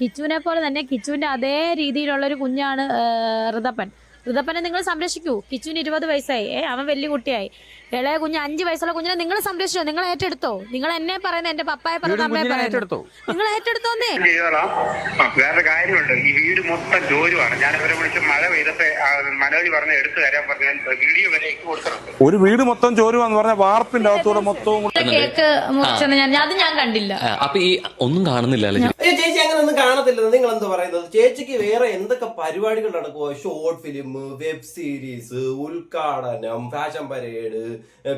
കിച്ചുവിനെ പോലെ തന്നെ കിച്ചുവിന്റെ അതേ രീതിയിലുള്ള ഒരു കുഞ്ഞാണ് ഋതപ്പൻ. ഋതപ്പനെ നിങ്ങൾ സംരക്ഷിക്കൂ. കിച്ചുവിന് ഇരുപത് വയസ്സായി. അവൻ വലിയ കുട്ടിയായി. ഇളയ കുഞ്ഞ് അഞ്ചു വയസ്സുള്ള കുഞ്ഞിനെ നിങ്ങൾ സംരക്ഷിച്ചോ? നിങ്ങൾ ഏറ്റെടുത്തോ? നിങ്ങൾ എന്നെ പറയുന്നത് എന്റെ പപ്പായെ പറയുന്നത് വീടും അമ്മയെ കുഞ്ഞിനെ നിങ്ങൾ ഏറ്റെടുത്തോ? നിങ്ങൾ ഏറ്റെടുത്തോന്നേ? ആ, വേറെ കാര്യമുണ്ട്. ഈ വീട് മൊത്തം ജോലിയാണ് ഞാൻ ഇവരെ വിളിച്ച് മഴ പെയ്തത്തെ മനോജ് പറഞ്ഞ എടുത്തു തരാൻ പറഞ്ഞാൽ വീഡിയോ വരെ കൊടുക്കണം കൊടുത്തിട്ടുണ്ട്. ഒരു വീട് മൊത്തം ചോരുവാന്ന് പറഞ്ഞ വാർപ്പിന്റെ അകത്തൂടെ മൊത്തവും കേക്ക് ഞാൻ അത് ഞാൻ കണ്ടില്ല. അപ്പൊ ഈ ഒന്നും കാണുന്നില്ല അല്ലേ? ചേച്ചി അങ്ങനെ ഒന്നും കാണത്തില്ല നിങ്ങൾ എന്താ പറയുന്നത്? ചേച്ചിക്ക് വേറെ എന്തൊക്കെ പരിപാടികൾ നടക്കുമോ ഷോർട്ട് ഫിലിം വെബ് സീരീസ് ഉദ്ഘാടനം ഫാഷൻ പരേഡ്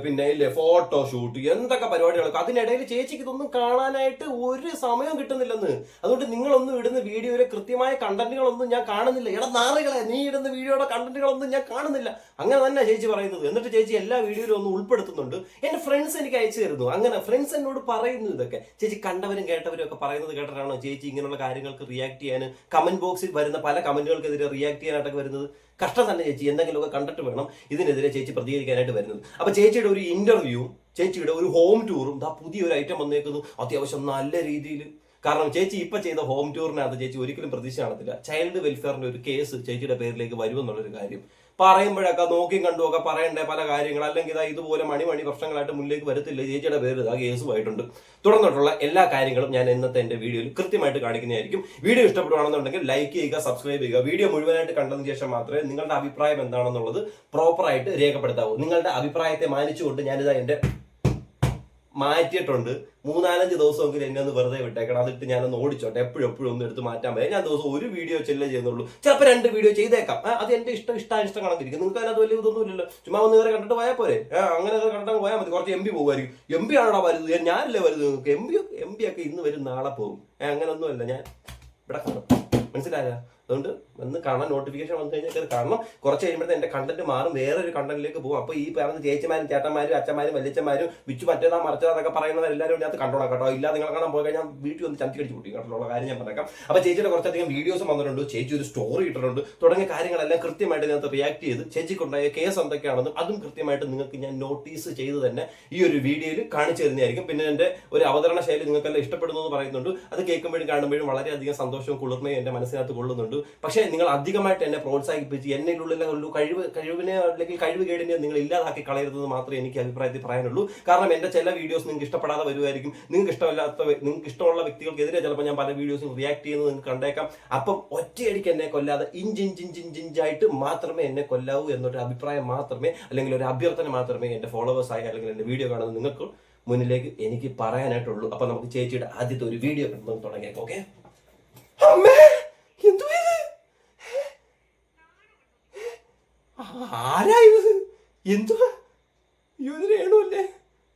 പിന്നെ ഇല്ലേ ഫോട്ടോഷൂട്ട് എന്തൊക്കെ പരിപാടികളൊക്കെ. അതിനിടയിൽ ചേച്ചിക്ക് ഇതൊന്നും കാണാനായിട്ട് ഒരു സമയം കിട്ടുന്നില്ലെന്ന്. അതുകൊണ്ട് നിങ്ങളൊന്നും ഇടുന്ന വീഡിയോയിലെ കൃത്യമായ കണ്ടന്റുകളൊന്നും ഞാൻ കാണുന്നില്ല. എടാ നാറുകളെ നീ ഇടുന്ന വീഡിയോയുടെ കണ്ടന്റുകളൊന്നും ഞാൻ കാണുന്നില്ല. അങ്ങനെ തന്നെ ചേച്ചി പറയുന്നത്. എന്നിട്ട് ചേച്ചി എല്ലാ വീഡിയോയിലും ഒന്നും ഉൾപ്പെടുത്തുന്നുണ്ട്. എന്റെ ഫ്രണ്ട്സ് എനിക്ക് അയച്ചു തരുന്നു. അങ്ങനെ ഫ്രണ്ട്സ് എന്നോട് പറയുന്നു ഇതൊക്കെ. ചേച്ചി കണ്ടവരും കേട്ടവരും ഒക്കെ പറയുന്നത് കേട്ടിട്ടാണോ ചേച്ചി ഇങ്ങനെയുള്ള കാര്യങ്ങൾക്ക് റിയാക്ട് ചെയ്യാൻ? കമന്റ് ബോക്സിൽ വരുന്ന പല കമന്റുകൾക്കെതിരെ റിയാക്ട് ചെയ്യാനായിട്ടൊക്കെ വരുന്നത്. കഷ്ടം തന്നെ ചേച്ചി എന്തെങ്കിലുമൊക്കെ കണ്ടിട്ട് വേണം ഇതിനെതിരെ ചേച്ചി പ്രതികരിക്കാനായിട്ട് വരുന്നത്. അപ്പോൾ ചേച്ചിയുടെ ഒരു ഇന്റർവ്യൂവും ചേച്ചിയുടെ ഒരു ഹോം ടൂറും ദാ പുതിയൊരു ഐറ്റം വന്നേക്കുന്നു. അത്യാവശ്യം നല്ല രീതിയിൽ കാരണം ചേച്ചി ഇപ്പൊ ചെയ്ത ഹോം ടൂറിനകത്ത് ചേച്ചി ഒരിക്കലും പ്രതീക്ഷ കാണത്തില്ല. ചൈൽഡ് വെൽഫെയറിന്റെ ഒരു കേസ് ചേച്ചിയുടെ പേരിലേക്ക് വരുമെന്നുള്ളൊരു കാര്യം. പറയുമ്പോഴൊക്കെ നോക്കിയും കണ്ടും ഒക്കെ പറയണ്ടേ പല കാര്യങ്ങൾ. അല്ലെങ്കിൽ ഇതാ ഇതുപോലെ മണി മണി പ്രശ്നങ്ങളായിട്ട് മുന്നിലേക്ക് വരത്തില്ല? ചേച്ചിയുടെ പേര് ഇതാ കേസുമായിട്ടുണ്ട് തുടർന്നിട്ടുള്ള എല്ലാ കാര്യങ്ങളും ഞാൻ ഇന്നത്തെ എന്റെ വീഡിയോയിൽ കൃത്യമായിട്ട് കാണിക്കുന്നതായിരിക്കും. വീഡിയോ ഇഷ്ടപ്പെടുകയാണെന്നുണ്ടെങ്കിൽ ലൈക്ക് ചെയ്യുക സബ്സ്ക്രൈബ് ചെയ്യുക. വീഡിയോ മുഴുവനായിട്ട് കണ്ടതിന് ശേഷം മാത്രമേ നിങ്ങളുടെ അഭിപ്രായം എന്താണെന്നുള്ളത് പ്രോപ്പറായിട്ട് രേഖപ്പെടുത്താവൂ. നിങ്ങളുടെ അഭിപ്രായത്തെ മാനിച്ചുകൊണ്ട് ഞാനിതാ എന്റെ മാറ്റിയിട്ടുണ്ട്. മൂന്നാലഞ്ച് ദിവസമെങ്കിലും എന്നെ ഒന്ന് വെറുതെ വിട്ടേക്കണം. അതിട്ട് ഞാനൊന്ന് ഓടിച്ചോട്ടെ. എപ്പോഴും എപ്പോഴും ഒന്ന് എടുത്ത് മാറ്റാൻ പറ്റും ഞാൻ ദിവസം ഒരു വീഡിയോ ചെല്ലേ ചെയ്യുന്നുള്ളൂ. ചിലപ്പോൾ രണ്ട് വീഡിയോ ചെയ്തേക്കാം. അത് എന്റെ ഇഷ്ടം ഇഷ്ടാനിഷ്ടം കണക്കിരിക്കും നിങ്ങൾക്ക് അതിനകത്ത് വലിയ ഇതൊന്നും ഇല്ലല്ലോ. ചുമ്മാ ഒന്ന് കയറി കണ്ടിട്ട് പോയാൽ പോരെ. അങ്ങനെ കണ്ടിട്ട് പോയാൽ മതി. കുറച്ച് എം പി പോകുമായിരിക്കും. എം പി ആണോ വലുത്? ഞാനല്ലേ വലുത്? നിങ്ങൾക്ക് എം പി എം പി ഒക്കെ ഇന്ന് വരും നാളെ പോകും. അങ്ങനൊന്നുമല്ല. ഞാൻ ഇവിടെ കാണും മനസ്സിലായ? അതുകൊണ്ട് ഒന്ന് കാണാൻ നോട്ടിഫിക്കേഷൻ വന്നു കഴിഞ്ഞാൽ കയറി കാണണം. കുറച്ച് കഴിയുമ്പോഴത്തെ എന്റെ കണ്ടന്റ് മാറും. വേറൊരു കണ്ടന്റിലേക്ക് പോകും. അപ്പോൾ ഈ പറഞ്ഞ ചേച്ചിമാരും ചേട്ടന്മാരും അച്ഛന്മാരും വലിയച്ഛന്മാരും വിച്ചു മറ്റേതാ മറിച്ചതാന്നൊക്കെ പറയുന്നത് എല്ലാവരും ഇതിനകത്ത് കണ്ടോണം കേട്ടോ. ഇല്ല നിങ്ങൾ കാണാൻ പോയി കഴിഞ്ഞാൽ വീട്ടിൽ ഒന്ന് ചന്തി കടിച്ച് കേട്ടോ. ഉള്ള കാര്യം ഞാൻ പറഞ്ഞേക്കാം. അപ്പോൾ ചേച്ചിയുടെ കുറച്ചധികം വീഡിയോസും വന്നിട്ടുണ്ട്. ചേച്ചി ഒരു സ്റ്റോറി ഇട്ടിട്ടുണ്ട്. തുടങ്ങിയ കാര്യങ്ങളെല്ലാം കൃത്യമായിട്ട് ഇതിനകത്ത് റിയാക്ട് ചെയ്ത് ചേച്ചിക്കുണ്ടായ കേസ് എന്തൊക്കെയാണെന്നും അതും കൃത്യമായിട്ട് നിങ്ങൾക്ക് ഞാൻ നോട്ടീസ് ചെയ്ത് തന്നെ ഈ ഒരു വീഡിയോയിൽ കാണിച്ചു തരുന്നതായിരിക്കും. പിന്നെ എന്റെ ഒരു അവതരണ ശൈലി നിങ്ങൾക്കെല്ലാം ഇഷ്ടപ്പെടുന്നു എന്ന് പറയുന്നുണ്ട്. അത് കേൾക്കുമ്പോഴും കാണുമ്പോഴും വളരെയധികം സന്തോഷവും കുളിർമയും എന്റെ മനസ്സിനകത്ത് കൊള്ളുന്നുണ്ട്. പക്ഷേ നിങ്ങൾ അധികമായിട്ട് എന്നെ പ്രോത്സാഹിപ്പിച്ച് എന്നിലുള്ള ഒരു കഴിവ് കഴിവിനെ അല്ലെങ്കിൽ കഴിവ് കേടിനെ നിങ്ങൾ ഇല്ലാതാക്കി കളയരുതെന്ന് മാത്രമേ എനിക്ക് അഭിപ്രായത്തിൽ പറയാനുള്ളൂ. കാരണം എന്റെ ചില വീഡിയോസ് നിങ്ങൾക്ക് ഇഷ്ടപ്പെടാതെ വരുമായിരിക്കും നിങ്ങൾക്ക് ഇഷ്ടമല്ലാത്ത നിങ്ങൾക്ക് ഇഷ്ടമുള്ള വ്യക്തികൾക്കെതിരെ ചിലപ്പോൾ ഞാൻ പല വീഡിയോസും റിയാക്ട് ചെയ്യുന്നത് നിങ്ങൾക്ക് കണ്ടേക്കാം. അപ്പം ഒറ്റയടിക്ക് എന്നെ കൊല്ലാതെ ഇഞ്ചിഞ്ചിഞ്ചിഞ്ചിഞ്ചായിട്ട് മാത്രമേ എന്നെ കൊല്ലാവൂ എന്നൊരു അഭിപ്രായം മാത്രമേ അല്ലെങ്കിൽ ഒരു അഭ്യർത്ഥന മാത്രമേ എന്റെ ഫോളോവേഴ്സ് ആയി അല്ലെങ്കിൽ എന്റെ വീഡിയോ കാണുന്ന നിങ്ങൾക്ക് മുന്നിലേക്ക് എനിക്ക് പറയാനായിട്ടുള്ളൂ. അപ്പൊ നമുക്ക് ചേച്ചിയുടെ ആദ്യത്തെ ഒരു വീഡിയോ തുടങ്ങിയേക്കാം ഓക്കെ അമ്മേ എന്തുവാ ഇത്? ആരാ ഇത് എന്തുവാ? അയ്യോ ഇത് രേണുവല്ലേ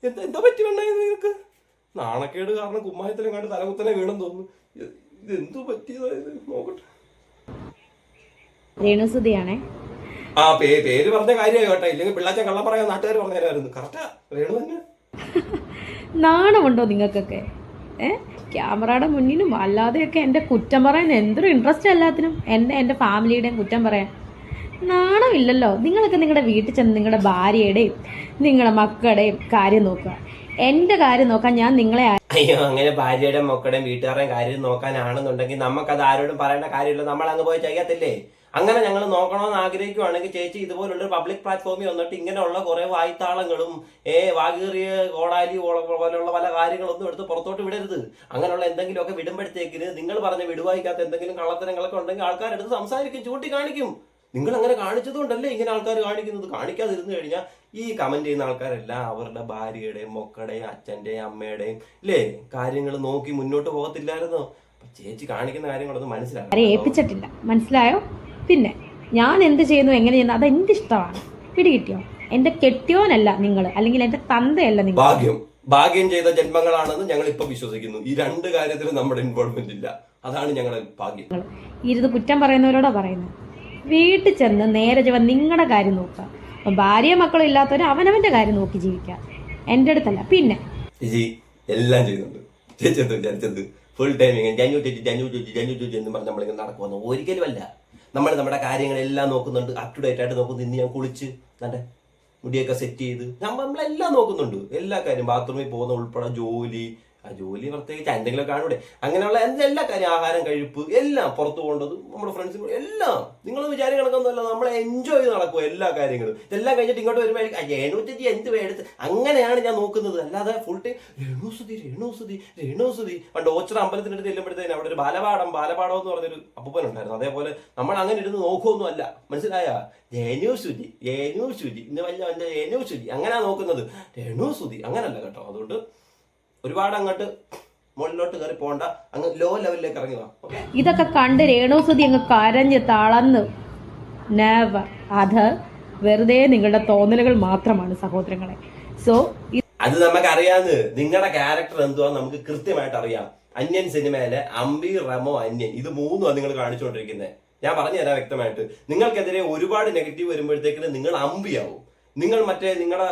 എന്താ എന്താ പറ്റി വേണ്ടായിരുന്നു നിനക്ക്? നാണക്കേട് കാരണം കുമ്മായത്തിലും കണ്ട് തലകുത്തനെ വീണെന്ന് തോന്നുന്നു. ഇത് എന്തു പറ്റിയതായത് പറ്റിയതാ ഇത്? നോക്കട്ടെ. രേണുസുതിയാണേ. ആ പേ പേര് പറഞ്ഞ കാര്യമായി കേട്ടോ ഇല്ലെങ്കിൽ പിള്ളാച്ച കള്ളം പറയാൻ നാട്ടുകാർ പറഞ്ഞുതരായിരുന്നു കറക്റ്റാ? രേണു തന്നെ? നാണമുണ്ടോ നിങ്ങൾക്കൊക്കെ? ക്യാമറയുടെ മുന്നിലും അല്ലാതെയൊക്കെ എന്റെ കുറ്റം പറയാൻ എന്തൊരു ഇൻട്രസ്റ്റ് എല്ലാത്തിനും? എന്നെ എന്റെ ഫാമിലിയുടെയും കുറ്റം പറയാൻ. നാണമില്ലല്ലോ. നിങ്ങളൊക്കെ നിങ്ങളുടെ വീട്ടിൽ ചെന്ന് നിങ്ങളുടെ ഭാര്യയുടെയും നിങ്ങളുടെ മക്കളുടെയും കാര്യം നോക്കുക. എന്റെ കാര്യം നോക്കാൻ ഞാൻ നിങ്ങളെ അയ്യോ അങ്ങനെ ഭാര്യയുടെ മക്കളുടെയും വീട്ടുകാരുടെയും കാര്യം നോക്കാനാണെന്നുണ്ടെങ്കിൽ അത് ആരോടും പറയേണ്ട കാര്യമില്ല. നമ്മൾ അങ്ങ് പോയി ചെയ്യത്തില്ലേ? അങ്ങനെ ഞങ്ങൾ നോക്കണമെന്ന് ആഗ്രഹിക്കുവാണെങ്കിൽ ചേച്ചി ഇതുപോലുള്ള പബ്ലിക് പ്ലാറ്റ്ഫോമിൽ വന്നിട്ട് ഇങ്ങനെയുള്ള കുറെ വായ്ത്താളങ്ങളും ഏ വാഗീറിയ കോടാലി പോലെയുള്ള പല കാര്യങ്ങളൊന്നും എടുത്ത് പുറത്തോട്ട് വിടരുത്. അങ്ങനെയുള്ള എന്തെങ്കിലുമൊക്കെ വിടുമ്പോഴത്തേക്കിന് നിങ്ങൾ പറഞ്ഞ വിടുവായിക്കാത്ത എന്തെങ്കിലും കള്ളത്തരങ്ങളൊക്കെ ഉണ്ടെങ്കിൽ ആൾക്കാരെടുത്ത് സംസാരിക്കും ചൂണ്ടി കാണിക്കും നിങ്ങൾ അങ്ങനെ കാണിച്ചതുകൊണ്ടല്ലേ ഇങ്ങനെ ആൾക്കാർ കാണിക്കുന്നത്? കാണിക്കാതിരുന്നു കഴിഞ്ഞാൽ ഈ കമന്റ് ചെയ്യുന്ന ആൾക്കാരെല്ലാം അവരുടെ ഭാര്യയുടെയും മക്കളുടെയും അച്ഛന്റെയും അമ്മയുടെയും അല്ലേ കാര്യങ്ങൾ നോക്കി മുന്നോട്ട് പോകത്തില്ലായിരുന്നോ? ചേച്ചി കാണിക്കുന്ന കാര്യങ്ങളൊന്നും മനസ്സിലായി ഏൽപ്പിച്ചിട്ടില്ല. മനസ്സിലായോ? പിന്നെ ഞാൻ എന്ത് ചെയ്യുന്നു എങ്ങനെ ചെയ്യുന്നു അത് എന്റെ ഇഷ്ടമാണ് പിടികിട്ടിയോ എന്റെ കെട്ടിയോനല്ല നിങ്ങൾ അല്ലെങ്കിൽ എന്റെ തന്തയല്ല നിങ്ങൾ ഭാഗ്യം. ഭാഗ്യം ചെയ്ത ജന്മങ്ങളാണെന്ന് ഞങ്ങൾ ഇപ്പൊ വിശ്വസിക്കുന്നു. ഈ രണ്ട് കാര്യത്തിലും നമ്മുടെ ഇൻവോൾവ്മെന്റ് ഇല്ല. അതാണ് ഞങ്ങളുടെ ഭാഗ്യം. ഇരുന്ന് കുറ്റം പറയുന്നവരോടാ പറയുന്നത്. വീട്ടിൽ ചെന്ന് നേരെ ചൊവ്വ നിങ്ങളുടെ കാര്യം നോക്കുക. അപ്പം ഭാര്യ മക്കളും ഇല്ലാത്തവർ അവനവന്റെ കാര്യം നോക്കി ജീവിക്കുക. എന്റെ അടുത്തല്ല. പിന്നെ? എല്ലാം ചെയ്യുന്നുണ്ട്. ചേച്ചി എന്താ ഫുൾ ടൈം ഇങ്ങനെ ജനു ചേച്ചി ജനു ചേച്ചി ജനു ചേച്ചി എന്ന് പറഞ്ഞ് നമ്മളിങ്ങനെ നടക്കുമെന്ന് ഒരിക്കലുമല്ല. നമ്മൾ നമ്മുടെ കാര്യങ്ങളെല്ലാം നോക്കുന്നുണ്ട്. അപ് ടു ഡേറ്റ് ആയിട്ട് നോക്കുന്നു ഇന്ന് ഞാൻ കുളിച്ച് നല്ല മുടിയൊക്കെ സെറ്റ് ചെയ്ത് നമ്മൾ നമ്മളെല്ലാം നോക്കുന്നുണ്ട്. എല്ലാ കാര്യം ബാത്റൂമിൽ പോകുന്ന ഉൾപ്പെടെ ജോലി ആ ജോലി പ്രത്യേകിച്ച് എന്തെങ്കിലും കാണൂടെ അങ്ങനെയുള്ള എല്ലാ കാര്യം ആഹാരം കഴിപ്പ് എല്ലാം പുറത്തു പോകേണ്ടത് നമ്മുടെ ഫ്രണ്ട്സിനും എല്ലാം. നിങ്ങൾ വിചാരം കണക്കൊന്നുമല്ല നമ്മളെ എൻജോയ് ചെയ്ത് നടക്കും എല്ലാ കാര്യങ്ങളും. ഇതെല്ലാം കഴിഞ്ഞിട്ട് ഇങ്ങോട്ട് വരുമ്പോഴേക്കും രേണുചേച്ചി എന്ത് എടുത്ത് അങ്ങനെയാണ് ഞാൻ നോക്കുന്നത്. അല്ലാതെ ഫുൾ ടൈം രേണുസുതി രേണുസുതി രേണുസുതി പണ്ട് ഓച്ചറ അമ്പലത്തിനടുത്ത് ചെല്ലുമ്പോഴത്തേന് അവിടെ ഒരു ബാലപാഠം ബാലപാഠം എന്ന് പറഞ്ഞൊരു അപ്പൂപ്പൻ ഉണ്ടായിരുന്നു അതേപോലെ നമ്മൾ അങ്ങനെ ഇരുന്ന് നോക്കുമൊന്നും അല്ല മനസ്സിലായ? രേണു സുതി രേണു സുതി ഇന്ന് വല്ല എന്റെ രേണു അങ്ങനെയാണ് അങ്ങനെയാ നോക്കുന്നത്. രേണു സുതി അങ്ങനല്ല കേട്ടോ. അതുകൊണ്ട് ഒരുപാട് അങ്ങോട്ട് മുകളിലോട്ട് കയറി പോണ്ട. അങ്ങ് ലോ ലെവലിലേക്ക് ഇറങ്ങി വാ. ഇതൊക്കെ കണ്ട് രേണുസുതി അങ്ങ് കരഞ്ഞ് തളന്ന് നെവർ അത് വെറുതെ നിങ്ങളുടെ തോന്നലുകൾ മാത്രമാണ് സഹോദരങ്ങളെ. സോ അത് നമുക്ക് അറിയാന്ന് നിങ്ങളുടെ ക്യാരക്ടർ എന്തുവാ? നമുക്ക് കൃത്യമായിട്ട് അറിയാം. അന്യൻ സിനിമയിലെ അമ്പി റമോ അന്യൻ. ഇത് മൂന്നുമാണ് നിങ്ങൾ കാണിച്ചുകൊണ്ടിരിക്കുന്നത് ഞാൻ പറഞ്ഞു തരാം വ്യക്തമായിട്ട്. നിങ്ങൾക്കെതിരെ ഒരുപാട് നെഗറ്റീവ് വരുമ്പോഴത്തേക്കിന് നിങ്ങൾ അമ്പിയാവും നിങ്ങൾ മറ്റേ നിങ്ങളുടെ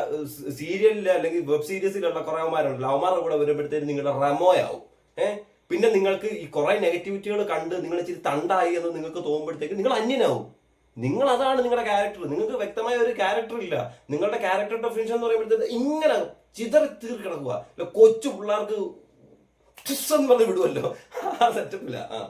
സീരിയലിൽ അല്ലെങ്കിൽ വെബ് സീരീസിലുള്ള കുറെ അവന്മാരുണ്ടല്ലോ. അവന്മാരുടെ കൂടെ വരുമ്പോഴത്തേക്ക് നിങ്ങളുടെ റമോയാവും. ഏഹ് പിന്നെ നിങ്ങൾക്ക് ഈ കുറെ നെഗറ്റിവിറ്റികൾ കണ്ട് നിങ്ങൾ ഇച്ചിരി തണ്ടായി എന്ന് നിങ്ങൾക്ക് തോന്നുമ്പോഴത്തേക്ക് നിങ്ങൾ അന്യനാവും. നിങ്ങൾ അതാണ് നിങ്ങളുടെ ക്യാരക്ടർ നിങ്ങൾക്ക് വ്യക്തമായ ഒരു ക്യാരക്ടർ ഇല്ല. നിങ്ങളുടെ ക്യാരക്ടർ ഡെഫിനിഷൻ എന്ന് പറയുമ്പോഴത്തേക്ക് ഇങ്ങനെ ചിതറി തീർ കിടക്കുക കൊച്ചു പിള്ളേർക്ക് എന്ന് പറഞ്ഞ് വിടുമല്ലോ ആ സെറ്റപ്പില്ല ആ.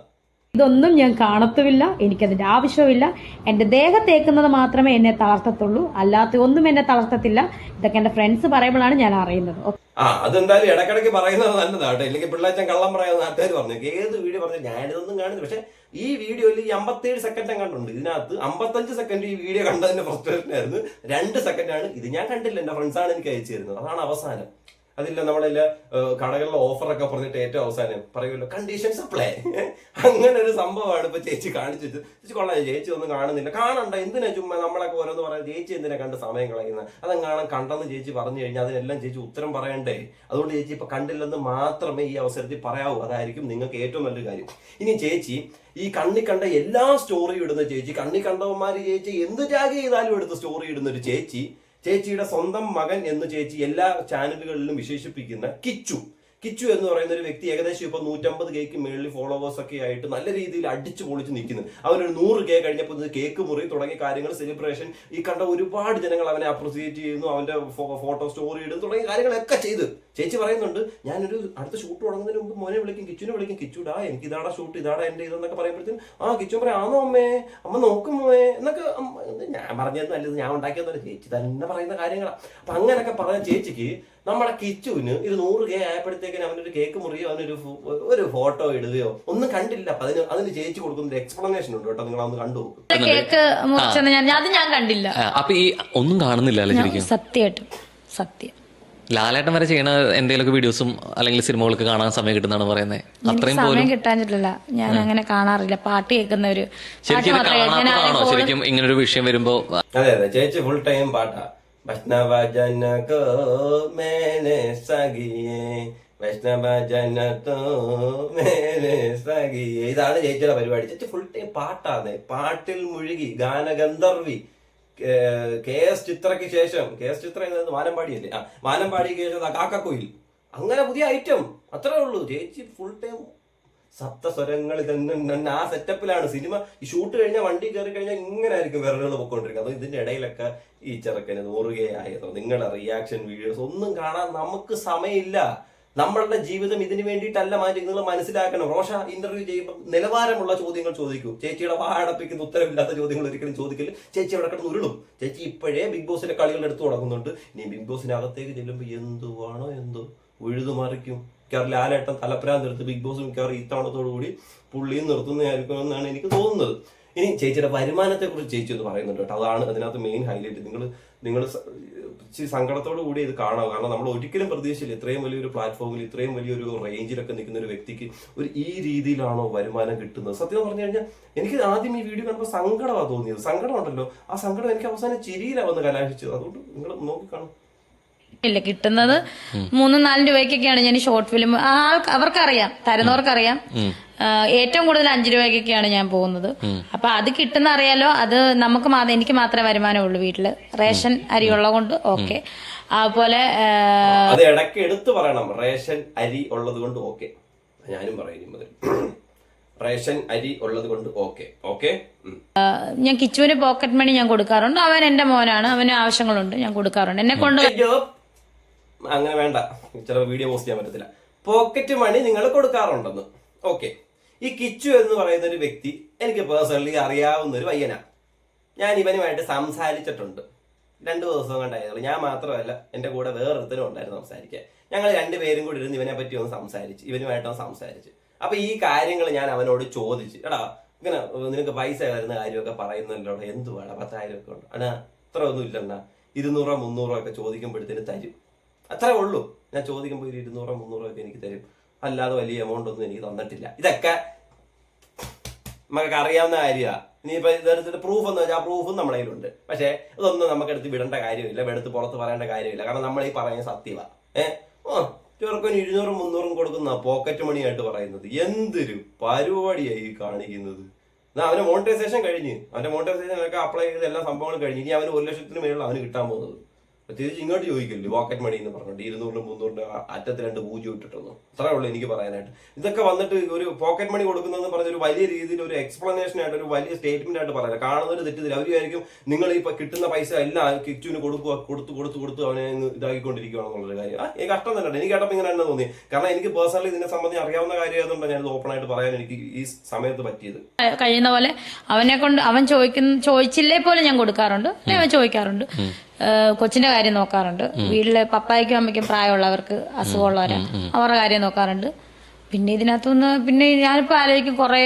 ഇതൊന്നും ഞാൻ കാണത്തുമില്ല എനിക്കതിന്റെ ആവശ്യമില്ല എന്റെ ദേഹത്തേക്കുന്നത് മാത്രമേ എന്നെ തളർത്തത്തുള്ളൂ. അല്ലാത്ത ഒന്നും എന്നെ തളർത്തത്തില്ല. ഇതൊക്കെ എന്റെ ഫ്രണ്ട്സ് പറയുമ്പോഴാണ് ഞാൻ അറിയുന്നത്. ആ അതെന്തായാലും ഇടക്കിടക്ക് പറയുന്നത് നല്ലതാട്ടെ ഇല്ലെങ്കിൽ പിള്ളേച്ചൻ കള്ളം പറയാൻ നാട്ടുകാർ പറഞ്ഞു. ഏത് വീഡിയോ പറഞ്ഞു ഞാനിതൊന്നും കാണുന്നില്ല. പക്ഷെ ഈ വീഡിയോയിൽ ഈ അമ്പത്തേഴ് സെക്കൻഡ് കണ്ടുണ്ട് ഇതിനകത്ത് അമ്പത്തഞ്ച് സെക്കൻഡ് ഈ വീഡിയോ കണ്ടതിന്റെ ഫ്രസ്ട്രേഷൻ ആയിരുന്നു. രണ്ട് സെക്കൻഡാണ് ഇത് ഞാൻ കണ്ടില്ല. എന്റെ ഫ്രണ്ട്സാണ് എനിക്ക് അയച്ചു തരുന്നത്. അതാണ് അവസാനം. അതില്ല നമ്മളെല്ല കടകളിലെ ഓഫറൊക്കെ പറഞ്ഞിട്ട് ഏറ്റവും അവസാനം പറയുമല്ലോ കണ്ടീഷൻസ് അപ്ലൈ അങ്ങനെ ഒരു സംഭവമാണ് ഇപ്പൊ ചേച്ചി കാണിച്ചു. ചേച്ചി കൊള്ളാം ചേച്ചി ഒന്നും കാണുന്നില്ല. കാണണ്ട എന്തിനാ ചുമ്മാ നമ്മളൊക്കെ ഓരോന്ന് പറയാം ചേച്ചി എന്തിനാ കണ്ട് സമയം കളയുന്നത്? അതെങ്ങാണം കണ്ടെന്ന് ചേച്ചി പറഞ്ഞു കഴിഞ്ഞാൽ അതിനെല്ലാം ചേച്ചി ഉത്തരം പറയണ്ടേ? അതുകൊണ്ട് ചേച്ചി ഇപ്പൊ കണ്ടില്ലെന്ന് മാത്രമേ ഈ അവസരത്തിൽ പറയാവൂ. അതായിരിക്കും നിങ്ങൾക്ക് ഏറ്റവും നല്ലൊരു കാര്യം. ഇനി ചേച്ചി ഈ കണ്ണി കണ്ട എല്ലാ സ്റ്റോറിയും ഇടുന്ന ചേച്ചി കണ്ണി കണ്ടവന്മാര് ചേച്ചി എന്ത് ടാഗ് ചെയ്താലും എടുത്ത് സ്റ്റോറി ഇടുന്ന ഒരു ചേച്ചി ചേച്ചിയുടെ സ്വന്തം മകൻ എന്ന് ചേച്ചി എല്ലാ ചാനലുകളിലും വിശേഷിപ്പിക്കുന്ന കിച്ചു. കിച്ചു എന്ന് പറയുന്ന ഒരു വ്യക്തി ഏകദേശം ഇപ്പൊ നൂറ്റമ്പത് കേക്ക് മേളിൽ ഫോളോവേഴ്സ് ഒക്കെ ആയിട്ട് നല്ല രീതിയിൽ അടിച്ചു പൊളിച്ച് നിൽക്കുന്നു. അവനൊരു നൂറ് കേ കഴിഞ്ഞപ്പോൾ കേക്ക് മുറി തുടങ്ങിയ കാര്യങ്ങൾ സെലിബ്രേഷൻ ഈ കണ്ട ഒരുപാട് ജനങ്ങൾ അവനെ അപ്രിസിയേറ്റ് ചെയ്യുന്നു അവന്റെ ഫോട്ടോ സ്റ്റോറി ഇടുന്നു തുടങ്ങിയ കാര്യങ്ങളൊക്കെ ചെയ്ത്. ചേച്ചി പറയുന്നുണ്ട് ഞാനൊരു അടുത്ത ഷൂട്ട് തുടങ്ങുന്നതിന് മുമ്പ് മോനെ വിളിക്കും കിച്ചുനെ വിളിക്കും. കിച്ചുടാ എനിക്ക് ഇതാടാ ഷൂട്ട് ഇതാടാ എന്റെ ഇതെന്നൊക്കെ പറയുമ്പോഴത്തേക്കും ആ കിച്ചു പറയാം ആണോ അമ്മേ അമ്മ നോക്കും മോനെ എന്നൊക്കെ ഞാൻ പറഞ്ഞത് നല്ലത് ഇത് ഞാൻ ഉണ്ടാക്കിയതല്ല ചേച്ചി തന്നെ പറയുന്ന കാര്യങ്ങളാണ് അപ്പം അങ്ങനെയൊക്കെ പറഞ്ഞ ചേച്ചിക്ക് നമ്മുടെ കിച്ചുവിന് ഇത് നൂറ് കെ ആയപ്പോഴത്തേക്കിന് അവനൊരു കേക്ക് മുറിയോ അവനൊരു ഒരു ഫോട്ടോ ഇടുകയോ ഒന്നും കണ്ടില്ല. അപ്പൊ അതിന് അതിന് ചേച്ചി കൊടുക്കുന്ന ഒരു എക്സ്പ്ലനേഷൻ ഉണ്ട് കേട്ടോ നിങ്ങൾ അന്ന് കണ്ടു നോക്കും. കേക്ക് മുറിച്ചെന്ന് ഞാൻ അത് ഞാൻ കണ്ടില്ല. അപ്പൊ ഈ ഒന്നും കാണുന്നില്ല സത്യമായിട്ടും സത്യം. ലാലേട്ടൻ വരെ ചെയ്യണ എന്തെങ്കിലും വീഡിയോസും അല്ലെങ്കിൽ സിനിമകളൊക്കെ കാണാൻ സമയം കിട്ടുന്നതാണ് പറയുന്നത് അത്രയും സമയം പോലും കിട്ടാഞ്ഞിട്ടില്ല. ഞാൻ അങ്ങനെ കാണാറില്ല. പാട്ട് കേൾക്കുന്ന ഒരു പാട്ട് ശരിക്കും ഇത് മാത്രമേ ഞാൻ കാണാത്തതാണോ ആരെയും ശരിക്കും ഇങ്ങനെ ഒരു വിഷയം വരുമ്പോ അതെ അതെ. ചേച്ചി ഫുൾ ടൈം പാട്ടാ. വൈഷ്ണവ ജനകോ മേനെ സഖിയേ. വൈഷ്ണവ ജനതോ മേനെ സഖിയേ. ഇതാണ് ചേച്ചിയുടെ പരിപാടി. ചേച്ചി ഫുൾ ടൈം പാട്ടാണ് പാട്ടിൽ മുഴുകി ഗാനഗന്ധർവി. കേ- എസ് ചിത്രയ്ക്ക് ശേഷം കെ എസ് ചിത്ര എന്നത് മാനമ്പാടിയല്ലേ ആ മാനമ്പാടിക്ക് ശേഷം കാക്കക്കോയിൽ. അങ്ങനെ പുതിയ ഐറ്റം അത്രേ ഉള്ളൂ. ചേച്ചി ഫുൾ ടൈം സപ്തസ്വരങ്ങൾ തന്നെ ആ സെറ്റപ്പിലാണ് സിനിമ ഈ ഷൂട്ട് കഴിഞ്ഞാൽ വണ്ടി കയറി കഴിഞ്ഞാൽ ഇങ്ങനെ ആയിരിക്കും വിരലുകൾ പൊക്കോണ്ടിരിക്കുന്നത് അപ്പൊ ഇതിന്റെ ഇടയിലൊക്കെ ഈ ചെറുക്കന് നൂറുകയായതോ. നിങ്ങളുടെ റിയാക്ഷൻ വീഡിയോസ് ഒന്നും കാണാൻ നമുക്ക് സമയമില്ല. നമ്മളുടെ ജീവിതം ഇതിന് വേണ്ടിയിട്ടല്ല മാറ്റി നിങ്ങൾ മനസ്സിലാക്കണം. റോഷ ഇന്റർവ്യൂ ചെയ്യുമ്പോൾ നിലവാരമുള്ള ചോദ്യങ്ങൾ ചോദിക്കൂ. ചേച്ചിയുടെ വാടപ്പിക്കുന്ന ഉത്തരവില്ലാത്ത ചോദ്യങ്ങൾ ഒരിക്കലും ചോദിക്കില്ല ചേച്ചി അവിടെ കിടന്ന് ഉരുളും. ചേച്ചി ഇപ്പോഴേ ബിഗ് ബോസിന്റെ കളികൾ എടുത്തു തുടങ്ങുന്നുണ്ട്. ഇനി ബിഗ് ബോസിനകത്തേക്ക് ചെല്ലുമ്പോൾ എന്തുവാണോ എന്തോ ഉഴുതുമറിക്കും മിക്കവാറും ലാലേട്ടൻ തലപ്പരാൻ നിർത്തി ബിഗ് ബോസ് മിക്കവാറും തവണത്തോടു കൂടി പുള്ളിയും നിർത്തുന്നതായിരിക്കും എന്നാണ് എനിക്ക് തോന്നുന്നത്. ഇനി ചേച്ചിയുടെ വരുമാനത്തെ കുറിച്ച് ചേച്ചി ഒന്ന് പറയുന്നുണ്ട് കേട്ടോ. അതാണ് അതിനകത്ത് മെയിൻ ഹൈലൈറ്റ് നിങ്ങൾ നിങ്ങൾ സങ്കടത്തോടു കൂടി ഇത് കാണാം കാരണം നമ്മൾ ഒരിക്കലും പ്രതീക്ഷയില്ല ഇത്രയും വലിയൊരു പ്ലാറ്റ്ഫോമിൽ ഇത്രയും വലിയൊരു റേഞ്ചിലൊക്കെ നിൽക്കുന്ന ഒരു വ്യക്തിക്ക് ഒരു ഈ രീതിയിലാണോ വരുമാനം കിട്ടുന്നത്? സത്യം പറഞ്ഞു കഴിഞ്ഞാൽ എനിക്ക് ആദ്യം ഈ വീഡിയോ കണ്ടപ്പോൾ സങ്കടമാണ് തോന്നിയത്. സങ്കടമുണ്ടല്ലോ. ആ സങ്കടം എനിക്ക് അവസാനം ചിരിയിലാണ് വന്ന് കലാശിച്ചത്. അതുകൊണ്ട് നിങ്ങൾ നോക്കിക്കാണും. ഇല്ല കിട്ടുന്നത് മൂന്നും നാലും രൂപയ്ക്കൊക്കെയാണ് ഞാൻ ഷോർട്ട് ഫിലിം ആൾക്ക് അവർക്കറിയാം തരുന്നവർക്കറിയാം. ഏറ്റവും കൂടുതൽ അഞ്ചു രൂപയ്ക്കൊക്കെയാണ് ഞാൻ പോകുന്നത്. അപ്പൊ അത് കിട്ടുന്ന അറിയാലോ അത് നമുക്ക് മാത്രം എനിക്ക് മാത്രമേ വരുമാനമുള്ളൂ വീട്ടിൽ. റേഷൻ അരി ഉള്ളത് കൊണ്ട് ഓക്കെ. അതുപോലെ അത് ഇടയ്ക്ക് എടുത്തു പറയണം. റേഷൻ അരി ഉള്ളത് കൊണ്ട് ഓക്കെ. ഞാനും പറയും മുതൽ. റേഷൻ അരി ഉള്ളത് കൊണ്ട് ഓക്കെ? ഓക്കെ ഞാൻ കിച്ചുവിന് പോക്കറ്റ് മണി ഞാൻ കൊടുക്കാറുണ്ട്. അവൻ എന്റെ മോനാണ്. അവന് ആവശ്യങ്ങളുണ്ട്. ഞാൻ കൊടുക്കാറുണ്ട്. എന്നെ കൊണ്ട് അങ്ങനെ വേണ്ട. ചില വീഡിയോ പോസ്റ്റ് ചെയ്യാൻ പറ്റത്തില്ല. പോക്കറ്റ് മണി നിങ്ങൾ കൊടുക്കാറുണ്ടെന്ന്. ഓക്കെ ഈ കിച്ചു എന്ന് പറയുന്ന ഒരു വ്യക്തി എനിക്ക് പേഴ്സണലി അറിയാവുന്ന ഒരു പയ്യനാണ് ഞാൻ ഇവനുമായിട്ട് സംസാരിച്ചിട്ടുണ്ട്. രണ്ട് ദിവസം കണ്ടായിരുന്നു. ഞാൻ മാത്രമല്ല എന്റെ കൂടെ വേറൊരുത്തരും ഉണ്ടായിരുന്നു സംസാരിക്കാൻ. ഞങ്ങൾ രണ്ടുപേരും കൂടി ഇരുന്ന് ഇവനെ പറ്റി ഒന്ന് സംസാരിച്ച് ഇവനുമായിട്ടൊന്ന് സംസാരിച്ച്. അപ്പൊ ഈ കാര്യങ്ങൾ ഞാൻ അവനോട് ചോദിച്ചു എടാ ഇങ്ങനെ നിനക്ക് പൈസ വരുന്ന കാര്യമൊക്കെ പറയുന്നല്ലോ എന്തുവാടാ? പത്തായിരം ഒക്കെ ഉണ്ട്? അടാ അത്ര ഒന്നും ഇല്ലണ്ണ. ഇരുന്നൂറോ മുന്നൂറോ ഒക്കെ ചോദിക്കുമ്പോഴത്തേന് തരും. അത്രേ ഉള്ളൂ. ഞാൻ ചോദിക്കുമ്പോൾ ഒരു ഇരുന്നൂറോ മുന്നൂറോ ഒക്കെ എനിക്ക് തരും. അല്ലാതെ വലിയ എമൗണ്ട് ഒന്നും എനിക്ക് തന്നിട്ടില്ല. ഇതൊക്കെ നമുക്ക് അറിയാവുന്ന കാര്യമാണ് ഇനിയിപ്പോൾ ഇതെടുത്തിട്ട് പ്രൂഫ് എന്ന് വെച്ചാൽ ആ പ്രൂഫും നമ്മുടെ കയ്യിലുണ്ട്. പക്ഷേ ഇതൊന്നും നമുക്ക് എടുത്ത് വിടേണ്ട കാര്യമില്ല. എടുത്ത് പുറത്ത് പറയേണ്ട കാര്യമില്ല. കാരണം നമ്മൾ ഈ പറയുന്ന സത്യമാണ് ഏഹ് ഓ ചെറുക്കൻ ഇരുന്നൂറും മുന്നൂറും കൊടുക്കുന്ന പോക്കറ്റ് മണിയായിട്ട് പറയുന്നത്. എന്തൊരു പരിപാടിയായി കാണിക്കുന്നത്? എന്നാ അവന് മോണിറ്റൈസേഷൻ കഴിഞ്ഞ്. മോണിറ്റൈസേഷൻ ഒക്കെ അപ്ലൈ ചെയ്ത് എല്ലാ സംഭവങ്ങളും കഴിഞ്ഞ്. ഇനി അവന് ഒരു ലക്ഷത്തിന് മേളിൽ അവന് കിട്ടാൻ പോകുന്നത്. തിരിച്ച് ഇങ്ങോട്ട് ചോദിക്കില്ലേ പോക്കറ്റ് മണി എന്ന് പറഞ്ഞിട്ട് ഇരുന്നൂറിലും മുന്നൂറിലും അറ്റത്ത് രണ്ട് പൂജ്യം ഇട്ടിട്ടൊന്നു. അത്രേ ഉള്ളൂ എനിക്ക് പറയാനായിട്ട്. ഇതൊക്കെ വന്നിട്ട് ഒരു പോക്കറ്റ് മണി കൊടുക്കുന്നതെന്ന് പറഞ്ഞ ഒരു വലിയ രീതിയിൽ ഒരു എക്സ്പ്ലനേഷൻ ആയിട്ട് ഒരു വലിയ സ്റ്റേറ്റ്മെന്റ് ആയിട്ട് പറയാം. കാണുന്നവർ തെറ്റില്ല അവരായിരിക്കും നിങ്ങൾ ഈ കിട്ടുന്ന പൈസ എല്ലാം കിച്ചുവിന് കൊടുക്കുക കൊടുത്ത് കൊടുത്ത് കൊടുത്ത് അവനെ ഇതാക്കിക്കൊണ്ടിരിക്കുകയാണെന്നുള്ള ഇതാക്കിക്കൊണ്ടിരിക്കുകയാണെന്നുള്ളൊരു കാര്യം. ആ എനിക്ക് കഷ്ടം തന്നെ എനിക്ക് കേട്ടപ്പോൾ ഇങ്ങനെ തന്നെ തോന്നി. കാരണം എനിക്ക് പേഴ്സണലി ഇതിനെ സംബന്ധിച്ച് അറിയാവുന്ന കാര്യം ആയതുകൊണ്ടാണ് ഞാൻ ഓപ്പൺ ആയിട്ട് പറയാൻ എനിക്ക് ഈ സമയത്ത് പറ്റിയത്. കഴിയുന്ന പോലെ അവനെ കൊണ്ട് അവൻ ചോദിക്കുന്ന ചോദിച്ചില്ലേ പോലെ ഞാൻ കൊടുക്കാറുണ്ട്. അല്ലെ അവൻ ചോദിക്കാറുണ്ട്. കൊച്ചിന്റെ കാര്യം നോക്കാറുണ്ട്. വീട്ടിലെ പപ്പായ്ക്കും അമ്മയ്ക്കും പ്രായമുള്ളവർക്ക് അസുഖമുള്ളവരെ. അവരുടെ കാര്യം നോക്കാറുണ്ട്. പിന്നെ ഇതിനകത്തുനിന്ന് പിന്നെ ഞാനിപ്പോ ആലോചിക്കും കുറെ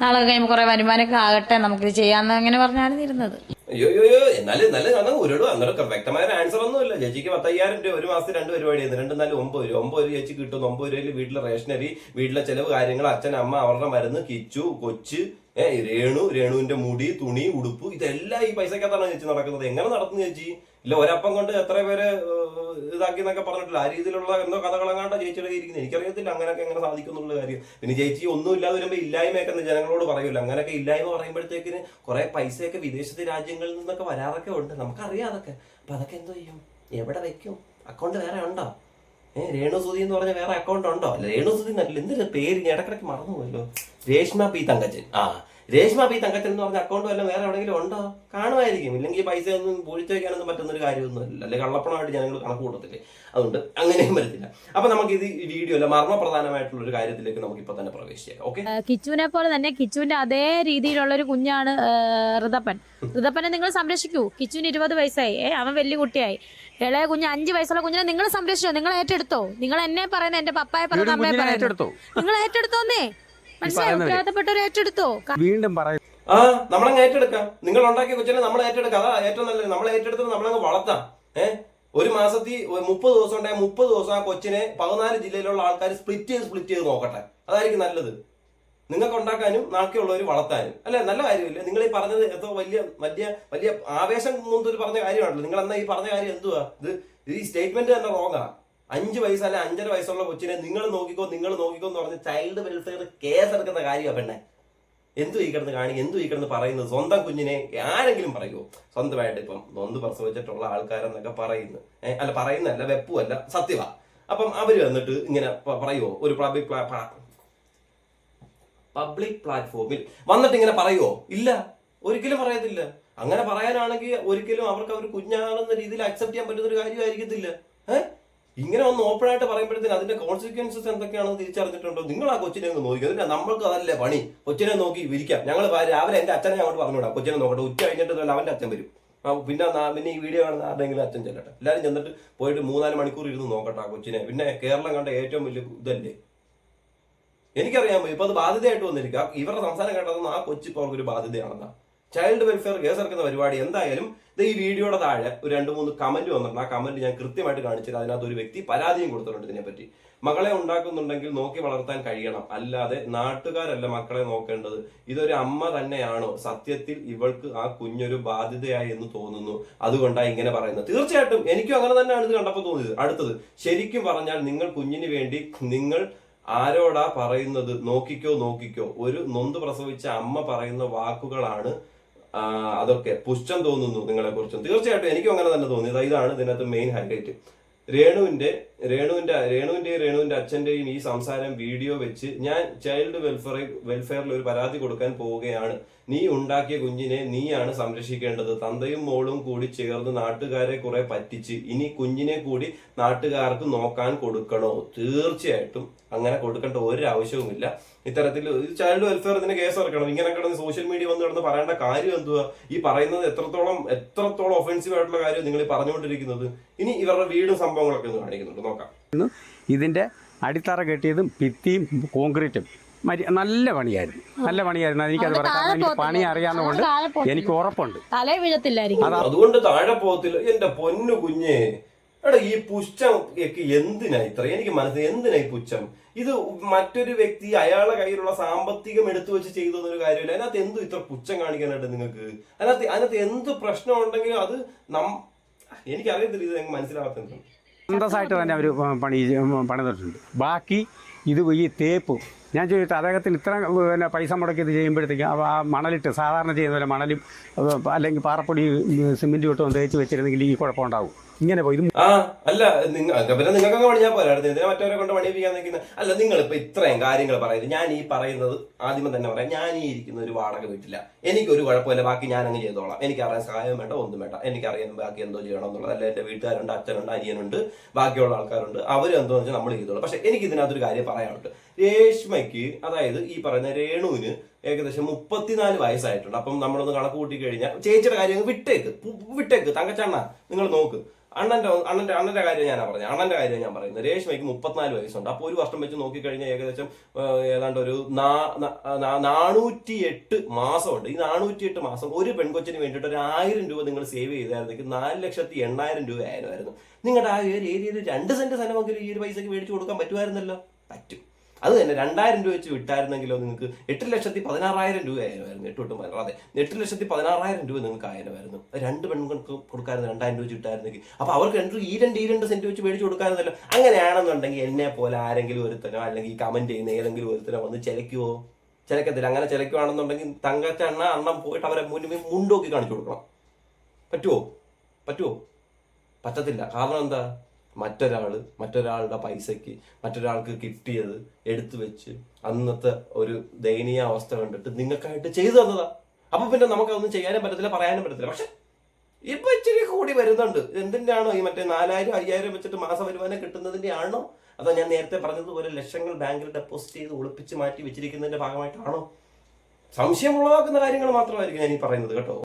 നാളെ കഴിയുമ്പോൾ കുറെ വരുമാനമൊക്കെ ആകട്ടെ നമുക്കിത് ചെയ്യാന്ന് അങ്ങനെ പറഞ്ഞാണ് ഇരുന്നത്. അയ്യോ അയ്യോ എന്നാലും ഒരുടോ അന്നേരം വ്യക്തമായ ഒരു ആൻസർ ഒന്നുമില്ല. ചേച്ചിക്ക് പത്തയ്യായിരം രൂപ ഒരു മാസത്തിൽ രണ്ട് പരിപാടി രണ്ട് നാല് ഒമ്പത് രൂപ. ഒമ്പത് രൂപ ചേച്ചി കിട്ടും ഒമ്പത് രൂപയിൽ വീട്ടിലെ റേഷനറി വീട്ടിലെ ചെലവ് കാര്യങ്ങൾ അച്ഛൻ അമ്മ അവരുടെ മരുന്ന് കിച്ചു കൊച്ച് ഏഹ് രേണു രേണുവിന്റെ മുടി തുണി ഉടുപ്പ് ഇതെല്ലാം ഈ പൈസക്കകത്താണ് ചേച്ചി നടക്കുന്നത്. എങ്ങനെ നടത്തുന്നു ചേച്ചി? ഇല്ല ഒരപ്പം കൊണ്ട് എത്ര പേര് ഏഹ്, ഇതാക്കി എന്നൊക്കെ പറഞ്ഞിട്ടില്ല. ആ രീതിയിലുള്ള എന്തോ കഥകളെങ്ങാണ്ട് ചേച്ചിയുടെ ഇരിക്കുന്നത്. എനിക്കറിയത്തില്ല അങ്ങനെയൊക്കെ എങ്ങനെ സാധിക്കും എന്നുള്ള കാര്യം. പിന്നെ ചേച്ചി ഒന്നും ഇല്ലാതെ വരുമ്പോൾ ഇല്ലായ്മയൊക്കെ ജനങ്ങളോട് പറയൂല അങ്ങനെയൊക്കെ ഇല്ലായ്മ പറയുമ്പോഴത്തേക്കിന് കുറെ പൈസയൊക്കെ വിദേശത്തെ രാജ്യങ്ങളിൽ നിന്നൊക്കെ വരാറൊക്കെ ഉണ്ട്. നമുക്കറിയാം അതൊക്കെ. അപ്പൊ അതൊക്കെ എന്തോ ചെയ്യും? എവിടെ വെക്കും? അക്കൗണ്ട് വേറെ ഉണ്ടോ? ഏ രേണുസുതി എന്ന് പറഞ്ഞ വേറെ അക്കൗണ്ട് ഉണ്ടോ? അല്ല രേണുസുതി എന്നല്ല എന്തിന്റെ പേര് ഞാൻ ഇടക്കിടക്ക് മറന്നുപോയല്ലോ? രേഷ്മ പി തങ്കച്ചൻ. ആ രേഷ്മ പി തങ്കച്ചൻ എന്ന് പറഞ്ഞ അക്കൗണ്ട് വല്ലതും വേറെ എവിടെയെങ്കിലും ഉണ്ടോ? കാണുമായിരിക്കും. ഇല്ലെങ്കിൽ ഈ പൈസ ഒന്നും പൊളിച്ചു വയ്ക്കാനൊന്നും പറ്റുന്ന ഒരു കാര്യമൊന്നും അല്ല. അല്ലെങ്കിൽ കള്ളപ്പണമായിട്ട് ജനങ്ങൾ കണക്ക് കൂട്ടത്തില്ലേ? അതുകൊണ്ട് അങ്ങനെയും വരത്തില്ല. അപ്പൊ നമുക്ക് ഇത് ഈ വീഡിയോ അല്ല മർമ്മപ്രധാനമായിട്ടുള്ള ഒരു കാര്യത്തിലേക്ക് നമുക്ക് ഇപ്പൊ തന്നെ പ്രവേശിക്കാം. ഓക്കെ കിച്ചുവിനെ പോലെ തന്നെ കിച്ചുവിന്റെ അതേ രീതിയിലുള്ള ഒരു കുഞ്ഞാണ് ഋതപ്പൻ. ഋതപ്പനെ നിങ്ങൾ സംരക്ഷിക്കൂ. കിച്ചുവിന് ഇരുപത് വയസ്സായി. ഏ അവൻ വലിയ കുട്ടിയായി. ഇളയ കുഞ്ഞ് അഞ്ച് വയസ്സുള്ള കുഞ്ഞിനെ നിങ്ങൾ സംരക്ഷിച്ചോ? നിങ്ങൾ ഏറ്റെടുത്തോ? നിങ്ങൾ എന്നെ പറയുന്ന എന്റെ പപ്പായെ പറയുന്ന അമ്മയെ പറയുന്നു. നിങ്ങൾ ഏറ്റെടുത്തോന്നേ? ഏറ്റെടുത്തോ? വീണ്ടും പറയും ആ നമ്മളങ്ങ് ഏറ്റെടുക്കാം. നിങ്ങൾ ഉണ്ടാക്കിയ കൊച്ചിനെ നമ്മൾ ഏറ്റെടുക്കാം. അതാ ഏറ്റവും നല്ലത്. നമ്മൾ ഏറ്റെടുത്തത് നമ്മളങ്ങ് വളർത്താം. ഏഹ് ഒരു മാസത്തിൽ മുപ്പത് ദിവസം ഉണ്ടായ മുപ്പത് ദിവസം ആ കൊച്ചിനെ പതിനാല് ജില്ലയിലുള്ള ആൾക്കാർ സ്പ്ലിറ്റ് ചെയ്ത് സ്പ്ലിറ്റ് ചെയ്ത് നോക്കട്ടെ. അതായിരിക്കും നല്ലത്. നിങ്ങൾക്ക് ഉണ്ടാക്കാനും നാക്കിയുള്ളവർ വളർത്താനും. അല്ലെ? നല്ല കാര്യമില്ലേ? നിങ്ങൾ ഈ പറഞ്ഞത് എന്തോ വലിയ വലിയ വലിയ ആവേശം മുമ്പ് പറഞ്ഞ കാര്യമാണല്ലോ. നിങ്ങൾ എന്നാ ഈ പറഞ്ഞ കാര്യം എന്തുവാ? ഇത് ഇത് ഈ സ്റ്റേറ്റ്മെന്റ് തന്നെ റോങ്ങാ അഞ്ച് വയസ്സ് അല്ലെ അഞ്ചര വയസ്സുള്ള കൊച്ചിനെ നിങ്ങൾ നോക്കിക്കോ നിങ്ങൾ നോക്കിക്കോ എന്ന് പറഞ്ഞ് ചൈൽഡ് വെൽഫെയർ കേസ് എടുക്കുന്ന കാര്യമാണ് പെണ്ണെ. എന്തു ഈ കിടന്ന് കാണി എന്തു ഈ കിടന്ന് പറയുന്നത് സ്വന്തം കുഞ്ഞിനെ ആരെങ്കിലും പറയുമോ സ്വന്തമായിട്ട് ഇപ്പം നൊന്ത് പ്രസവിച്ചിട്ടുള്ള ആൾക്കാരെന്നൊക്കെ പറയുന്നു. അല്ല പറയുന്നല്ല വെപ്പുമല്ല സത്യവ. അപ്പം അവർ വന്നിട്ട് ഇങ്ങനെ പറയുമോ ഒരു പബ്ലിക് പബ്ലിക് പ്ലാറ്റ്ഫോമിൽ വന്നിട്ട് ഇങ്ങനെ പറയുമോ ഇല്ല ഒരിക്കലും പറയത്തില്ല അങ്ങനെ പറയാനാണെങ്കിൽ ഒരിക്കലും അവർക്ക് അവർ കുഞ്ഞാണെന്ന രീതിയിൽ അക്സെപ്റ്റ് ചെയ്യാൻ പറ്റുന്ന ഒരു കാര്യമായിരിക്കത്തില്ല. ഏഹ് ഇങ്ങനെ ഒന്ന് ഓപ്പൺ ആയിട്ട് പറയുമ്പോഴത്തേന് അതിന്റെ കോൺസിക്വൻസസ് എന്തൊക്കെയാണെന്ന് തിരിച്ചറിഞ്ഞിട്ടുണ്ടോ? നിങ്ങൾ ആ കൊച്ചിനെ ഒന്ന് നോക്കി. എന്നിട്ട് നമ്മൾക്ക് അതല്ലേ പണി. കൊച്ചിനെ നോക്കി വിരിക്കാം ഞങ്ങൾ രാവിലെ എന്റെ അച്ഛനെ അങ്ങോട്ട് പറഞ്ഞുവിടാം. കൊച്ചിനെ നോക്കട്ടെ. ഉച്ച കഴിഞ്ഞിട്ട് തന്നെ അവന്റെ അച്ഛൻ വരും. പിന്നെ പിന്നെ ഈ വീഡിയോ കാണുന്ന ആരുടെങ്കിലും അച്ഛൻ ചെല്ലട്ടെ. എല്ലാവരും ചെന്നിട്ട് പോയിട്ട് മൂന്നാൽ മണിക്കൂർ ഇരുന്ന് നോക്കട്ടെ ആ കൊച്ചിനെ. പിന്നെ കേരളം കണ്ട ഏറ്റവും വലിയ ഇതല്ലേ? എനിക്കറിയാമോ ഇപ്പൊ അത് ബാധ്യതയായിട്ട് വന്നിരിക്കുക ഇവരുടെ സംസാരം കേട്ടതൊന്നും ആ കൊച്ചി ഇപ്പോൾ അവർക്കൊരു ബാധ്യതയാണെന്നാ. ചൈൽഡ് വെൽഫെയർ കേസ് ഇറക്കുന്ന പരിപാടി എന്തായാലും ഇത് ഈ വീഡിയോയുടെ താഴെ ഒരു രണ്ട് മൂന്ന് കമന്റ് വന്നിട്ടുണ്ട്. ആ കമന്റ് ഞാൻ കൃത്യമായിട്ട് കാണിച്ചത് അതിനകത്ത് ഒരു വ്യക്തി പരാതിയും കൊടുത്തിട്ടുണ്ട് ഇതിനെപ്പറ്റി മകളെ ഉണ്ടാക്കുന്നുണ്ടെങ്കിൽ നോക്കി വളർത്താൻ കഴിയണം. അല്ലാതെ നാട്ടുകാരല്ല മക്കളെ നോക്കേണ്ടത്. ഇതൊരു അമ്മ തന്നെയാണോ? സത്യത്തിൽ ഇവൾക്ക് ആ കുഞ്ഞൊരു ബാധ്യതയായി എന്ന് തോന്നുന്നു. അതുകൊണ്ടാണ് ഇങ്ങനെ പറയുന്നത്. തീർച്ചയായിട്ടും എനിക്കും അങ്ങനെ തന്നെയാണ് ഇത് കണ്ടപ്പോൾ തോന്നിയത്. അടുത്തത് ശരിക്കും പറഞ്ഞാൽ നിങ്ങൾ കുഞ്ഞിന് വേണ്ടി നിങ്ങൾ ആരോടാ പറയുന്നത്? നോക്കിക്കോ നോക്കിക്കോ. ഒരു നൊന്ത് പ്രസവിച്ച അമ്മ പറയുന്ന വാക്കുകളാണ് അതൊക്കെ പുഷ്ടം തോന്നുന്നു നിങ്ങളെ കുറിച്ചും തീർച്ചയായിട്ടും എനിക്കും അങ്ങനെ തന്നെ തോന്നിയത്. ഇതാണ് ഇതിനകത്ത് മെയിൻ ഹൈലൈറ്റ് രേണുവിന്റെ രേണുവിന്റെ രേണുവിന്റെയും രേണുവിന്റെ അച്ഛന്റെയും ഈ സംസാരം വീഡിയോ വെച്ച് ഞാൻ ചൈൽഡ് വെൽഫെയർ വെൽഫെയറിൽ ഒരു പരാതി കൊടുക്കാൻ പോവുകയാണ്. നീ ഉണ്ടാക്കിയ കുഞ്ഞിനെ നീയാണ് സംരക്ഷിക്കേണ്ടത്. തന്തയും മോളും കൂടി ചേർന്ന് നാട്ടുകാരെ കുറെ പറ്റിച്ച് ഇനി കുഞ്ഞിനെ കൂടി നാട്ടുകാർക്ക് നോക്കാൻ കൊടുക്കണോ? തീർച്ചയായിട്ടും അങ്ങനെ കൊടുക്കേണ്ട ഒരു ആവശ്യവുമില്ല ഇത്തരത്തിൽ ചൈൽഡ് വെൽഫെയർ ഇതിന് കേസ് ഇറക്കണം. ഇങ്ങനെ കിടന്ന് സോഷ്യൽ മീഡിയ വന്ന് കിടന്ന് പറയേണ്ട കാര്യം എന്തുവാ? ഈ പറയുന്നത് എത്രത്തോളം എത്രത്തോളം ഒഫൻസീവ് ആയിട്ടുള്ള കാര്യം നിങ്ങൾ പറഞ്ഞുകൊണ്ടിരിക്കുന്നത്. ഇനി ഇവരുടെ വീടും സംഭവങ്ങളൊക്കെ ഒന്ന് കാണിക്കുന്നുണ്ട്. നോക്കാം. ഇതിന്റെ അടിത്തറ കെട്ടിയതും ഭിത്തിയും കോൺക്രീറ്റും. മരി നല്ല പണിയായിരുന്നു. നല്ല പണിയായിരുന്നു. എനിക്കത് പറയാം. എനിക്ക് പണി അറിയാവുന്നതുകൊണ്ട് എനിക്ക് ഉറപ്പുണ്ട്. തലേ വീഴത്തില്ലായിരിക്കും. അതുകൊണ്ട് താഴെ പോകത്തില്ല എന്റെ പൊന്നു കുഞ്ഞേ എടാ ഈ പുച്ഛം ഒക്കെ എന്തിനാ ഇത്ര? എനിക്ക് മനസ്സിലായി. എന്തിനാ ഈ പുച്ഛം? ഇത് മറ്റൊരു വ്യക്തി അയാളെ കയ്യിലുള്ള സാമ്പത്തികം എടുത്തു വെച്ച് ചെയ്തൊരു കാര്യമില്ല. അതിനകത്ത് എന്തു ഇത്ര പുച്ഛം കാണിക്കാനായിട്ട് നിങ്ങൾക്ക്? അതിനകത്ത് അതിനകത്ത് എന്ത് പ്രശ്നം ഉണ്ടെങ്കിലും അത് നം എനിക്കറിയത്തില്ല. ഇത് ഞങ്ങൾക്ക് മനസ്സിലാവാത്തത് അന്തസ്സായിട്ട് തന്നെ അവർ പണി പണിതിട്ടുണ്ട്. ബാക്കി ഇത് ഈ തേപ്പ് ഞാൻ ചോദിച്ചു അദ്ദേഹത്തിന് ഇത്ര പിന്നെ പൈസ മുടക്കി ഇത് ചെയ്യുമ്പോഴത്തേക്കും ആ മണലിട്ട് സാധാരണ ചെയ്യുന്ന പോലെ മണലും അല്ലെങ്കിൽ പാറപ്പൊടി സിമെന്റ് ഇട്ടും തേച്ച് വെച്ചിരുന്നെങ്കിൽ ഈ കുഴപ്പമുണ്ടാവും ഇങ്ങനെ പോയി. ആ അല്ല പിന്നെ നിങ്ങൾക്ക് പണിയാൻ പോരായിരുന്നു എന്തിനാ മറ്റവരെ കൊണ്ട് പണിയിപ്പിക്കാൻ നിൽക്കുന്നത് അല്ല നിങ്ങൾ ഇപ്പൊ ഇത്രയും കാര്യങ്ങൾ പറയുന്നത് ഞാൻ ഈ പറയുന്നത് ആദ്യം തന്നെ പറയാം. ഞാൻ ഈ ഇരിക്കുന്ന ഒരു വാടക വീട്ടില്ല എനിക്കൊരു കുഴപ്പമില്ല. ബാക്കി ഞാൻ അങ്ങ് ചെയ്തോളാം. എനിക്ക് അറിയാൻ സഹായം വേണ്ട ഒന്നും വേണ്ട. എനിക്കറിയാം ബാക്കി എന്തോ ചെയ്യണം എന്നുള്ളത്. അല്ല എന്റെ വീട്ടുകാരുണ്ട് അച്ഛനുണ്ട് അനിയനുണ്ട് ബാക്കിയുള്ള ആൾക്കാരുണ്ട്. അവരും എന്തോ വെച്ചാൽ നമ്മൾ ചെയ്തോളാം. പക്ഷെ എനിക്ക് ഇതിനകത്തൊരു കാര്യം പറയാനുണ്ട്. രേഷ്മയ്ക്ക് അതായത് ഈ പറയുന്ന രേണുവിന് ഏകദേശം മുപ്പത്തിനാല് വയസ്സായിട്ടുണ്ട്. അപ്പം നമ്മളൊന്ന് കണക്ക് കൂട്ടി കഴിഞ്ഞാൽ ചേച്ചിയുടെ കാര്യം വിട്ടേക്ക്. വിട്ടേക്ക്. തങ്കച്ചണ്ണ നിങ്ങൾ നോക്ക്. അണ്ണന്റെ അണ്ണന്റെ അണ്ണന്റെ കാര്യം ഞാനാ പറഞ്ഞത് അണ്ണന്റെ കാര്യം ഞാൻ പറയുന്നത് രേഷ്മയ്ക്ക് മുപ്പത്തിനാല് വയസ്സുണ്ട്. അപ്പോൾ ഒരു വർഷം വെച്ച് നോക്കിക്കഴിഞ്ഞാൽ ഏകദേശം ഏതാണ്ട് ഒരു നാനൂറ്റി എട്ട് മാസമുണ്ട്. ഈ നാനൂറ്റി എട്ട് മാസം ഒരു പെൺകൊച്ചിന് വേണ്ടിയിട്ട് ഒരു ആയിരം രൂപ നിങ്ങൾ സേവ് ചെയ്തായിരുന്നെങ്കിൽ നാല് ലക്ഷത്തി എണ്ണായിരം രൂപ ആയിരുന്നു. നിങ്ങളുടെ ആ ഏരിയയിൽ രണ്ട് സെന്റ് സ്ഥലമെങ്കിലും ഈ ഒരു പൈസക്ക് മേടിച്ചു കൊടുക്കാൻ പറ്റുമായിരുന്നല്ലോ? പറ്റും. അത് തന്നെ രണ്ടായിരം രൂപ വെച്ച് വിട്ടായിരുന്നെങ്കിലോ നിങ്ങൾക്ക് എട്ട് ലക്ഷത്തി പതിനാറായിരം രൂപ ആയിരുന്നു എട്ട് തൊട്ടും അതെ എട്ട് ലക്ഷത്തി പതിനാറായിരം രൂപ നിങ്ങൾക്ക് ആയിരമായിരുന്നു രണ്ട് പെൺകൾക്ക് കൊടുക്കാമായിരുന്നു രണ്ടായിരം രൂപ വിട്ടായിരുന്നെങ്കിൽ. അപ്പൊ അവർക്ക് രണ്ട് ഈ രണ്ട് ഈ രണ്ട് സെന്റ് വെച്ച് മേടിച്ച് കൊടുക്കാമായിരുന്നല്ലോ അങ്ങനെയാണെന്നുണ്ടെങ്കിൽ എന്നെ പോലെ ആരെങ്കിലും ഒരുത്തനോ അല്ലെങ്കിൽ കമന്റ് ചെയ്യുന്ന ഏതെങ്കിലും ഒരുത്തനോ വന്ന് ചിലക്കുവോ ചിലക്കത്തില്ല അങ്ങനെ ചിലക്കുവാണെന്നുണ്ടെങ്കിൽ തങ്കച്ചണ്ണ അണ്ണം പോയിട്ട് അവരെ മുന്നിൽ മുണ്ടോക്കി കാണിച്ചു കൊടുക്കണം. പറ്റുമോ പറ്റുമോ പറ്റത്തില്ല. കാരണം എന്താ? മറ്റൊരാൾ മറ്റൊരാളുടെ പൈസയ്ക്ക് മറ്റൊരാൾക്ക് കിട്ടിയത് എടുത്തു വെച്ച് അന്നത്തെ ഒരു ദയനീയ അവസ്ഥ കണ്ടിട്ട് നിങ്ങൾക്കായിട്ട് ചെയ്തു തന്നതാ. അപ്പൊ പിന്നെ നമുക്കതൊന്നും ചെയ്യാനും പറ്റത്തില്ല പറയാനും പറ്റത്തില്ല. പക്ഷെ ഇപ്പൊ ഇച്ചിരി കൂടി വരുന്നുണ്ട്. എന്തിന്റെയാണോ ഈ മറ്റേ നാലായിരം അയ്യായിരം വെച്ചിട്ട് മാസ വരുമാനം കിട്ടുന്നതിന്റെ ആണോ അതോ ഞാൻ നേരത്തെ പറഞ്ഞതുപോലെ ലക്ഷങ്ങൾ ബാങ്കിൽ ഡെപ്പോസിറ്റ് ചെയ്ത് ഒളിപ്പിച്ച് മാറ്റി വെച്ചിരിക്കുന്നതിന്റെ ഭാഗമായിട്ടാണോ? സംശയം ഉളവാക്കുന്ന കാര്യങ്ങൾ മാത്രമായിരിക്കും ഞാൻ ഈ പറയുന്നത് കേട്ടോ.